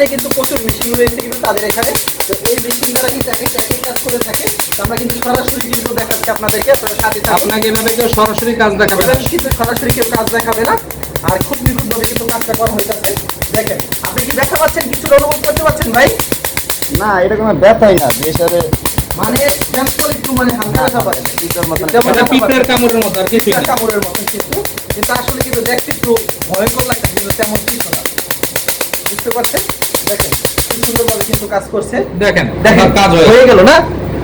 এখানে কিন্তু প্রচুর মেশিন রয়েছে কিন্তু তাদের এখানে। তো এই মেশিন দ্বারা কিন্তু এক একটা এক এক কাজ করে থাকে। আমরা কিন্তু সরাসরি কিন্তু দেখাচ্ছি আপনাদেরকে। আপনারা সাথে আপনাকে এভাবে কেউ সরাসরি কাজ দেখাবে না। কিন্তু সরাসরি কেউ কাজ দেখাবে না। আর খুব নিখুঁতভাবে কিন্তু কাজটা করা হয়ে যাচ্ছে। দেখেন আপনি কি দেখা পাচ্ছেন? কিছুটা অনুভব করতে পারছেন ভাই? না এটা কোনো ব্যথাই না বেসারে মানে স্যাম্পল একটু মানে হালকা দেখা এটা কামড়ের মতো আর না? কামড়ের মতন কিন্তু আসলে কিন্তু দেখতে একটু ভয়ঙ্কর লাগছে কিন্তু তেমন কিছু না। বুঝতে পারছেন? কি সুন্দরভাবে কিন্তু কাজ করছে। দেখেন দেখেন কাজ হয়ে গেল না?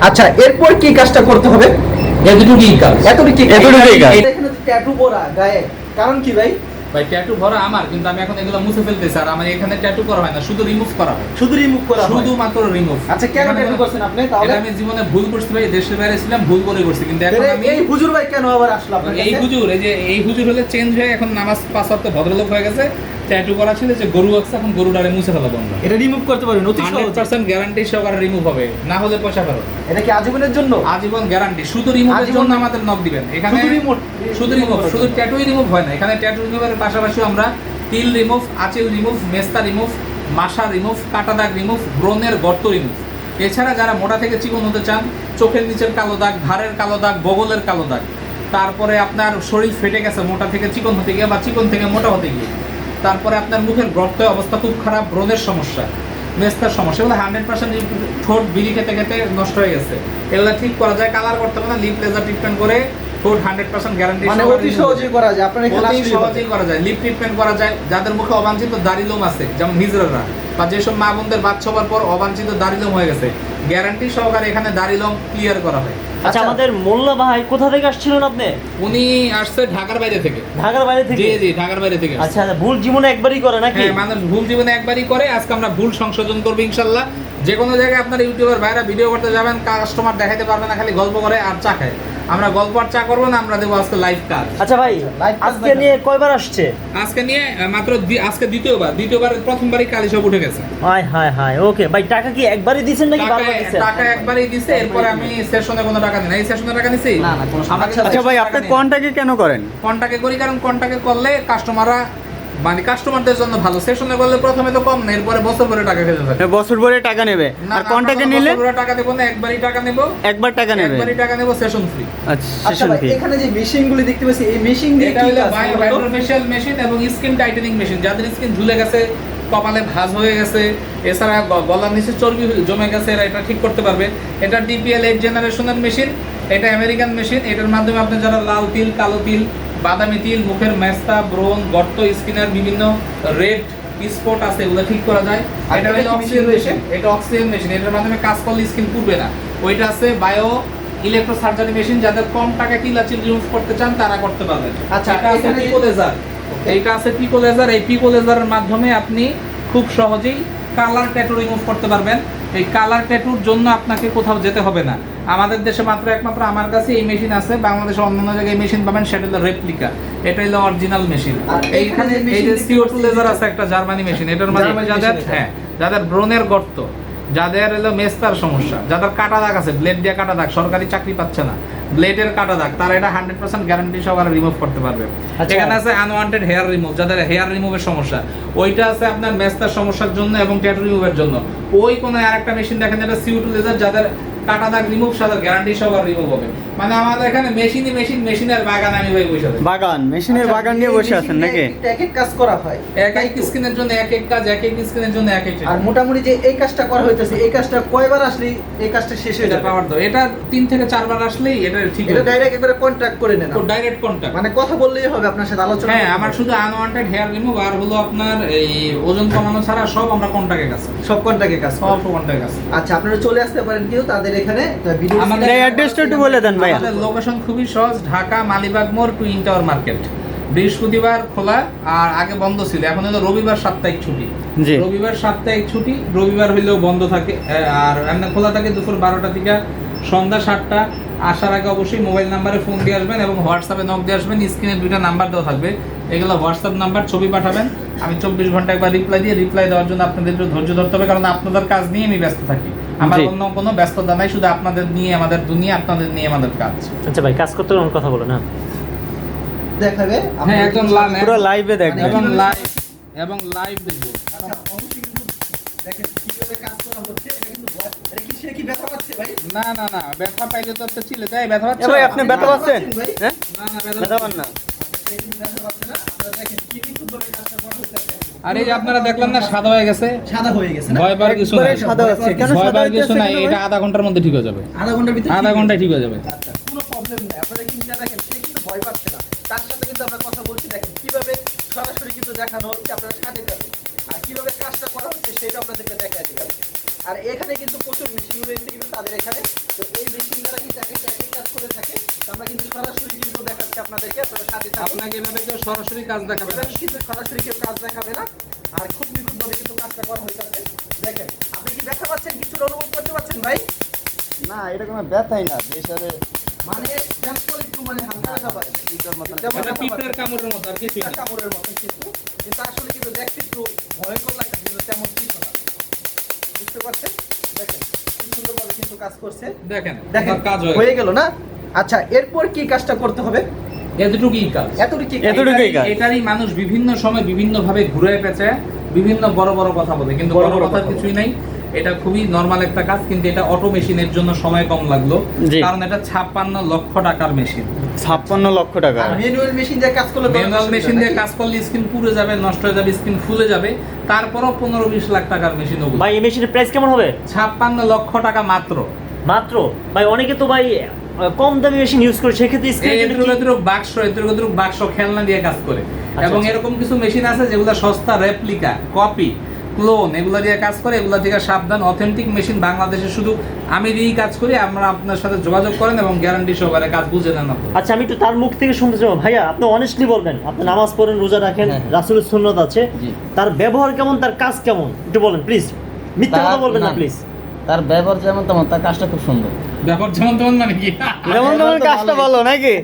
আচ্ছা এরপর কি কাজটা করতে হবে? এতটুকুই কাজ। এতটুকু এতটুকুই কাজ। এখানে ট্যাটু গায়ে। কারণ কি ভাই? ভাই ট্যাটু ভরা আমার কিন্তু আমি এখন এগুলো মুছে ফেলতেছি আর আমার এখানে ট্যাটু করা হয় না শুধু রিমুভ করা হয়। শুধু রিমুভ করা হয়? শুধুমাত্র রিমুভ আচ্ছা কেন ট্যাটু করছেন আপনি তাহলে? আমি জীবনে ভুল করছি ভাই দেশের বাইরে ছিলাম ভুল করে করছি কিন্তু এখন আমি এই হুজুর ভাই কেন আবার আসলো আপনার এই হুজুর এই যে এই হুজুর হলে চেঞ্জ হয়ে এখন নামাজ পাঁচ ভদ্রলোক হয়ে গেছে ট্যাটু করা ছিল যে গরু আছে এখন গরুটারে মুছে ফেলাবো আমরা। এটা রিমুভ করতে পারবেন অতি সহজ। পার্সেন্ট গ্যারান্টি সহকারে রিমুভ হবে না হলে পয়সা ফেরত। এটা কি আজীবনের জন্য? আজীবন গ্যারান্টি শুধু রিমুভের জন্য আমাদের নক দিবেন। এখানে শুধু remote- শুধু রিমুভ শুধু ট্যাটুই রিমুভ হয় না এখানে ট্যাটু রিমুভের পাশাপাশি আমরা তিল রিমুভ, আচিল রিমুভ, মেস্তা রিমুভ মাসা রিমুভ, কাটা দাগ রিমুভ, ব্রণের গর্ত রিমুভ। এছাড়া যারা মোটা থেকে চিকন হতে চান, চোখের নিচের কালো দাগ, ঘাড়ের কালো দাগ, বগলের কালো দাগ, তারপরে আপনার শরীর ফেটে গেছে মোটা থেকে চিকন হতে গিয়ে বা চিকন থেকে মোটা হতে গিয়ে, তারপরে আপনার মুখের গর্ত অবস্থা খুব খারাপ, ব্রণের সমস্যা, মেস্তার সমস্যা, এগুলো হান্ড্রেড পার্সেন্ট ঠোঁট বিড়ি খেতে খেতে নষ্ট হয়ে গেছে। এগুলো ঠিক করা যায় কালার করতে না লিপ লেজার ট্রিটমেন্ট করে ঠোঁট হান্ড্রেড পার্সেন্ট গ্যারান্টি মানে অতি সহজে করা যায় আপনার এখানে অতি সহজেই করা যায়। লিপ ট্রিটমেন্ট করা যায় যাদের মুখে অবাঞ্ছিত দাড়িলোম আছে যেমন বা যেসব মা বোনদের বাচ্চা হওয়ার পর অবাঞ্ছিত দাড়িলোম হয়ে গেছে গ্যারান্টি সহকারে এখানে দাড়িলোম ক্লিয়ার করা হয়। আচ্ছা আচ্ছা। আমাদের মোল্লা ভাই কোথা থেকে আসছিলেন আপনি? উনি আসছে ঢাকার বাইরে থেকে। ঢাকার বাইরে থেকে? জি জি ঢাকার বাইরে থেকে আচ্ছা আচ্ছা, ভুল জীবনে একবারই করে নাকি? হ্যাঁ মানুষ ভুল জীবনে একবারই করে আজকে আমরা ভুল সংশোধন করব ইনশাল্লাহ। যে কোনো জায়গায় আপনার ইউটিউবার ভাইরা ভিডিও করতে যাবেন কাস্টমার দেখাতে পারবে না খালি গল্প করে আর চা খায়। আমরা গল্প আর চা করব না আমরা দেবো আজকে লাইভ কাজ। আচ্ছা ভাই আজকে নিয়ে কয়বার আসছে? আজকে নিয়ে মাত্র আজকে দ্বিতীয়বার দ্বিতীয়বার প্রথমবারই কালি সব উঠে গেছে। হায় হায় হায় ওকে। ভাই টাকা কি একবারই দিয়েছেন নাকি টাকা বারবার দিয়েছেন টাকা একবারই দিছে এরপরে আমি সেশনে কোনো টাকা দিই না এই সেশনে টাকা দিছি? না, না, কোনো সমস্যা আচ্ছা ভাই আপনি। কন্টাকে কেন করেন? কন্টাকে করি? কারণ কন্টাকে করলে কাস্টমাররা মানে কাস্টমারদের জন্য ভালো। সেশনে করলে প্রথমে তো কম না এরপরে বছর পরে টাকা খেতে থাকে। বছর ভরে টাকা নেবে। আর না, কন্টাকে আমরা নিলে? বছর ভরে টাকা দেবো না একবারই টাকা নেব। একবার টাকা নেবে। একবারই টাকা নেব সেশন ফ্রি আচ্ছা আচ্ছা সেশন ভাই ফি এখানে যে মেশিনগুলি দেখতে পাচ্ছি এই মেশিন দিয়ে কি হলো হাইড্রোফেশিয়াল মেশিন এবং স্কিন টাইটেনিং মেশিন যাদের স্কিন ঝুলে গেছে কপালে ভাঁজ হয়ে গেছে এছাড়া গলার নিচে চর্বি জমে গেছে এরা এটা ঠিক করতে পারবে। এটা ডিপিএল এইট জেনারেশনের মেশিন এটা আমেরিকান মেশিন এটার মাধ্যমে আপনি যারা লাল তিল কালো তিল বাদামি তিল মুখের মেস্তা ব্রণ গর্ত স্কিনের বিভিন্ন রেড স্পট আছে এগুলো ঠিক করা যায়। এটা হলো অক্সিজেন মেশিন এটা অক্সিজেন মেশিন এটার মাধ্যমে কাজ করলে স্কিন পুড়বে না। ওইটা আছে বায়ো ইলেকট্রো সার্জারি মেশিন যাদের কম টাকা কিলাচিল রিমুভ করতে চান তারা করতে পারবেন। আচ্ছা, এটা আছে পিকো লেজার এইটা আছে পিকো লেজার এই পিকো লেজারের মাধ্যমে আপনি খুব সহজেই কালার ট্যাটু রিমুভ করতে পারবেন। এই কালার ট্যাটুর জন্য আপনাকে কোথাও যেতে হবে না। আমাদের দেশে মাত্র একমাত্র আমার কাছে এই মেশিন আছে বাংলাদেশে অন্যান্য জায়গায় মেশিন পাবেন সেটা হলো রেপ্লিকা এটা হলো অরিজিনাল মেশিন এইখানে এই যে সিও টু লেজার আছে একটা জার্মানি মেশিন এটার মাধ্যমে যাদের হ্যাঁ যাদের ব্রোনের গর্ত যাদের হলো মেস্তার সমস্যা যাদের কাটা দাগ আছে ব্লেড দিয়ে কাটা দাগ সরকারি চাকরি পাচ্ছে না। ব্লেডের কাটা দাগ তারা এটা হান্ড্রেড পার্সেন্ট গ্যারান্টি সবার রিমুভ করতে পারবে। আচ্ছা। এখানে আছে আনওয়ান্টেড হেয়ার রিমুভ যাদের হেয়ার রিমুভের সমস্যা। ওইটা আছে আপনার মেস্তার সমস্যার জন্য এবং ট্যাটু রিমুভের জন্য। ওই কোনো আরেকটা মেশিন দেখেন যেটা সিউ টু লেজার যাদের কাটা দাগ রিমুভ তাদের গ্যারান্টি সবার রিমুভ হবে। মানে আমাদের এখানে মেশিনই মেশিন মেশিনের বাগান আমি ভাই বসে থাকি বাগান মেশিনের আচ্ছা, বাগান নিয়ে এই বসে আছেন নাকি? এক এক কাজ করা হয়। এক এক স্কিনের জন্য এক এক কাজ এক এক স্কিনের জন্য এক এক আর মোটামুটি যে এই কাজটা করা হইতেছে এই কাজটা কয়বার আসলেই এই কাজটা শেষ হয়ে যাবে? পাওয়ার দাও। এটা তিন থেকে চারবার আসলেই এটা ঠিক এটা ডাইরেক্ট একবারে কন্ট্রাক্ট করে নেন। ডাইরেক্ট কন্টাক্ট মানে কথা বললেই হবে আপনার সাথে আলোচনা হ্যাঁ আমার শুধু আনওয়ান্টেড হেয়ার রিমুভ আর হলো আপনার এই ওজন কমানো ছাড়া সব আমরা কন্টাক্টে কাছে সব কন্ট্রাক্টে কাজ সব কাছে আচ্ছা আপনারা চলে আসতে পারেন কেউ তাদের এখানে ভিডিও আমাদের অ্যাড্রেসটা একটু বলে দেন ভাইয়া আমাদের লোকেশন খুবই সহজ ঢাকা মালিবাগ মোড় টুইন টাওয়ার মার্কেট বৃহস্পতিবার খোলা আর আগে বন্ধ ছিল। এখন হলো রবিবার সাপ্তাহিক ছুটি। রবিবার সাপ্তাহিক ছুটি রবিবার হইলেও বন্ধ থাকে আর এমনি খোলা থাকে দুপুর বারোটা থেকে সন্ধ্যা সাতটা। আসার আগে অবশ্যই মোবাইল নাম্বারে ফোন দিয়ে আসবেন এবং হোয়াটসঅ্যাপে নক দিয়ে আসবেন। স্ক্রিনে দুইটা নাম্বার দেওয়া থাকবে। এগুলো হোয়াটসঅ্যাপ নাম্বার ছবি পাঠাবেন। আমি চব্বিশ ঘণ্টা একবার রিপ্লাই দিয়ে রিপ্লাই দেওয়ার জন্য আপনাদের একটু ধৈর্য ধরতে হবে কারণ আপনাদের কাজ নিয়ে আমি ব্যস্ত থাকি। আমার অন্য কোনো ব্যস্ততা নাই শুধু আপনাদের নিয়ে আমাদের দুনিয়া আপনাদের নিয়ে আমাদের কাজ। আচ্ছা ভাই কাজ করতে অনেক কথা বলো না? দেখাবে? হ্যাঁ একদম লাইভ পুরো লাইভে দেখবেন। এবং লাইভ এবং লাইভ দেখব। আচ্ছা, দেখেন কীভাবে কাজ করা হচ্ছে এটা কিন্তু এটা কি সে কি ব্যথা পাচ্ছে ভাই? না না না ব্যথা পাইলে তো একটা চিলে দেয় ব্যথা পাচ্ছে? ভাই আপনি ব্যথা পাচ্ছেন? হ্যাঁ? না না ব্যথা ব্যথা পান না। ব্যথা পাচ্ছে না? আপনারা দেখেন কি নিখুঁতভাবে কাজটা করা হচ্ছে। আর এই আপনারা দেখলেন না সাদা হয়ে গেছে? সাদা হয়ে গেছে না? ভয় কিছু নাই। সাদা আছে। কেন সাদা কিছু হচ্ছে নাই এটা আধা ঘণ্টার মধ্যে ঠিক হয়ে যাবে। আধা ঘণ্টার ভিতরে আধা ঘন্টায় ঠিক হয়ে যাবে। আচ্ছা কোনো প্রবলেম নেই। আপনারা কিন্তু দেখেন সে কিন্তু ভয় পাচ্ছে না। তার সাথে কিন্তু আমরা কথা বলছি দেখেন কীভাবে সরাসরি কিন্তু দেখানো হচ্ছে আপনারা সাথে আর কীভাবে কাজটা করা হচ্ছে সেটা আপনাদেরকে দেখা যাবে আর এখানে কিন্তু প্রচুর মেশিন রয়েছে কিন্তু তাদের এখানে। তো এই মেশিন দ্বারা কিন্তু এক একটা এক কাজ করে থাকে। তো আমরা কিন্তু সরাসরি কিন্তু দেখাচ্ছি আপনাদেরকে আপনারা সাথে আপনাকে এভাবে কেউ সরাসরি কাজ দেখাবে না। কিন্তু সরাসরি কেউ কাজ দেখাবে না। আর খুব নিখুঁতভাবে কিন্তু কাজটা করা হইতেছে দেখেন আপনি কি দেখা পাচ্ছেন? কিছুটা অনুভব করতে পারছেন ভাই? না এটা কোনো ব্যথাই না। প্রেসারে মানে স্যাম্পল একটু মানে হালকা ব্যথা পায় ব্যথা পিঁপড়ের। কামড়ের মতো আর পিঁপড়ার কামড়ের কিন্তু কিন্তু আসলে কিন্তু দেখতে একটু ভয়ঙ্কর লাগছে কিন্তু তেমন কিছু না। বুঝতে পারছেন? দেখেন কি সুন্দরভাবে কিন্তু কাজ করছে। দেখেন দেখেন কাজ হয়ে গেল না? আচ্ছা এরপর কি কাজটা করতে হবে? এতটুকুই কাজ। এতটুকু কি এত- এতটুকুই কাজ। এটারই- এটারই মানুষ বিভিন্ন সময় বিভিন্ন ভাবে ঘুরে পেঁচে বিভিন্ন বড় বড় কথা বলে কিন্তু বড় কথার কথা কিছুই নাই। এটা খুবই নর্মাল একটা কাজ কিন্তু এটা অটো মেশিনের জন্য সময় কম লাগল। কারণ এটা ছাপ্পান্ন লক্ষ টাকার মেশিন ছাপ্পান্ন লক্ষ টাকা। ম্যানুয়াল মেশিন দিয়ে কাজ করলে ম্যানুয়াল মেশিন দিয়ে কাজ করলে স্ক্রিন পুড়ে যাবে নষ্ট হয়ে যাবে স্ক্রিন ফুলে যাবে। তারপরও পনেরো বিশ লাখ টাকার মেশিন ওগুলো। ভাই এই মেশিনের প্রাইস কেমন হবে? ছাপ্পান্ন লক্ষ টাকা মাত্র। মাত্র? ভাই অনেকে তো ভাই কম দামি মেশিন ইউজ করে সেক্ষেত্রে স্ক্রিন বাক্স বাক্স খেলনা দিয়ে কাজ করে। এবং আচ্ছা। এরকম কিছু মেশিন আছে যেগুলো সস্তা রেপ্লিকা কপি ক্লোন এগুলো দিয়ে কাজ করে এগুলো থেকে সাবধান অথেন্টিক মেশিন বাংলাদেশে শুধু আমি দিয়েই কাজ করি আমরা আপনার সাথে যোগাযোগ করেন এবং গ্যারান্টি সহকারে কাজ বুঝে নেন আচ্ছা আমি একটু তার মুখ থেকে শুনতে চাবো ভাইয়া আপনি অনেস্টলি বলবেন আপনি নামাজ পড়েন রোজা রাখেন হ্যাঁ। রাসুলের সুন্নত আছে। তার ব্যবহার কেমন তার কাজ কেমন? একটু বলেন প্লিজ মিথ্যা কথা বলবেন না। প্লিজ তার ব্যবহার যেমন তেমন তার কাজটা খুব সুন্দর। ব্যবহার যেমন তেমন মানে কি? যেমন তেমন কাজটা ভালো নাকি?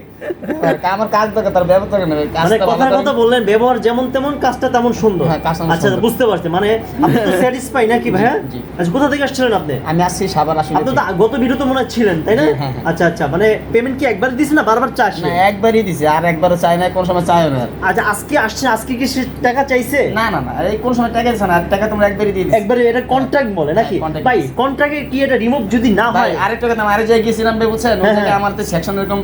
আমার কাজ দরকার তার ব্যবহার দরকার নেই। মানে কথার কথা বললেন ব্যবহার যেমন তেমন কাজটা তেমন সুন্দর। হ্যাঁ, আচ্ছা বুঝতে পারছি। মানে আপনি তো স্যাটিসফাই নাকি ভাইয়া? আচ্ছা কোথা থেকে আসছিলেন আপনি? আমি আসছি সাবান আসলে আপনি তো গত ভিডিও মনে ছিলেন তাই না? হ্যাঁ, হ্যাঁ। আচ্ছা আচ্ছা মানে পেমেন্ট কি একবার দিছেন না বারবার চাস না একবারই দিছে আর একবারও চাই না কোন সময় চাইও না। আচ্ছা আজকে আসছে আজকে কি সে টাকা চাইছে? না না না এই কোন সময় টাকা দিছে না আর টাকা তোমরা একবারই দিয়ে দিছে। একবারে এটা কন্ট্রাক্ট বলে নাকি? হ্যাঁ, ভাই কন্ট্রাক্টে কি এটা রিমুভ যদি না ভাই হয়? আরেকটা কথা আরে জায়গায় গেছিলাম রে বুঝছেন? হ্যাঁ, হ্যাঁ। আমার তো সেকশন এরকম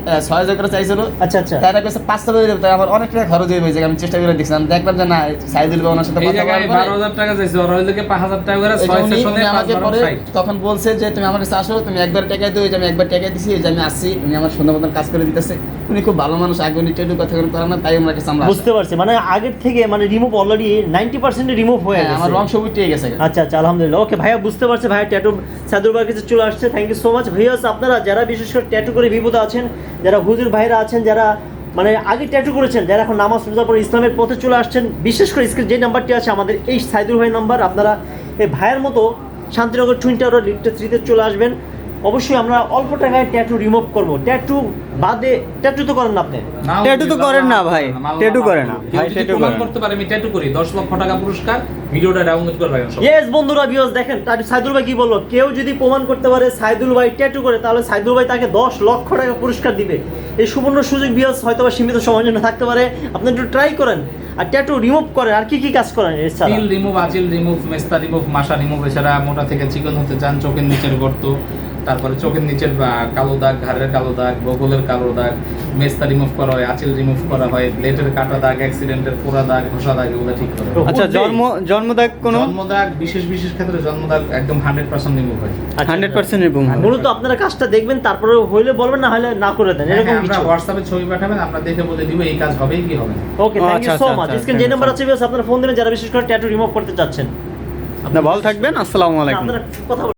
করে চাইছিল আচ্ছা আচ্ছা। তারা কইছে দেবে আমার অনেক টাকা খরচ হয়ে গেছে আমি চেষ্টা করে দেখছিলাম। দেখলাম যে না সাইদুল বাবু সাথে কথা জায়গায় বারো হাজার টাকা চাইছে। ওর হইলে পাঁচ হাজার টাকা করে আমাকে পরে তখন বলছে যে তুমি আমার কাছে আসো তুমি একবার টাকা দিও যে আমি একবার টাকা দিছি এই যে আমি আসছি। উনি আমার সুন্দর মতন কাজ করে দিতেছে। উনি খুব ভালো মানুষ আগে উনি টেটু কথা করে না তাই ওনার কাছে আমরা বুঝতে পারছি। মানে আগের থেকে মানে remove already ninety percent remove হয়ে হ্যাঁ, আমার গেছে রং সবুজ টিকে গেছে। আচ্ছা আচ্ছা আলহামদুলিল্লাহ। ওকে ভাইয়া বুঝতে পারছে ভাইয়া ট্যাটু সাদুর ভাইয়ের কাছে চলে আসছে। থ্যাংক ইউ সো মাচ ভাইয়াস আপনারা যারা বিশেষ করে ট্যাটু করে বিপদে আছেন যারা হুজুর ভাইরা আছেন, যারা মানে আগে ট্যাটু করেছেন, যারা এখন নামাজ রোজা পরে ইসলামের পথে চলে আসছেন, বিশেষ করে স্ক্রিন যে নাম্বারটি আছে আমাদের এই সাইদুর ভাই নাম্বার, আপনারা এই ভাইয়ের মতো শান্তিনগর টুইন টাওয়ার লিফটে থ্রিতে চলে আসবেন। অবশ্যই আমরা অল্প টাকায় ট্যাটু রিমুভ করব। ট্যাটু বাদে ট্যাটু তো করেন না আপনি। ট্যাটু তো করেন না ভাই, ট্যাটু না। করে না। ভাই ট্যাটু প্রমাণ করতে পারে আমি ট্যাটু করি। দশ লক্ষ টাকা পুরস্কার ভিডিওটা ডাউনলোড করে রাখেন সব ইয়েস বন্ধুরা ভিউয়ার্স দেখেন তার সাইদুল ভাই কি বলল? কেউ যদি প্রমাণ করতে পারে সাইদুল ভাই ট্যাটু করে তাহলে সাইদুল ভাই তাকে দশ লক্ষ টাকা পুরস্কার দিবে। এই সুবর্ণ সুযোগ ভিউয়ার্স হয়তো বা সীমিত সময়ের জন্য থাকতে পারে। আপনি একটু ট্রাই করেন। আর ট্যাটু রিমুভ করেন আর কি কি কাজ করেন এছাড়া? তিল রিমুভ আচিল রিমুভ মেস্তা রিমুভ মাসা রিমুভ এছাড়া মোটা থেকে চিকন হতে চান চোখের নিচের গর্ত। তারপরে চোখের নিচের কালো দাগ ঘাড়ের কালো দাগ বগলের কালো দাগ মেস্তা রিমুভ করা হয় আচিল রিমুভ করা হয় প্লেটের কাটা দাগ অ্যাক্সিডেন্টের পোড়া দাগ ঘষা দাগ এগুলো ঠিক করে আচ্ছা বুঝলি? জন্ম জন্মদাগ কোনো? জন্মদাগ বিশেষ বিশেষ ক্ষেত্রে জন্মদাগ একদম হান্ড্রেড পার্সেন্ট রিমুভ হয়। হান্ড্রেড। পার্সেন্ট রিপুম মূলত আপনারা কাজটা দেখবেন তারপরে হইলে বলবেন না হলে না করে দেন হ্যাঁ, এরকম হ্যাঁ, কিছু। হোয়াটসঅ্যাপে ছবি পাঠাবেন আমরা দেখে বলে দিব এই কাজ হবে কি হবে ওকে থ্যাংক ইউ আচ্ছা, সো মাচ স্ক্রিন যে নাম্বার আছে আপনারা ফোন দিবেন যারা বিশেষ করে ট্যাটু রিমুভ করতে চাচ্ছেন। না ভালো থাকবেন আসসালামু আলাইকুম। আপনারা কথা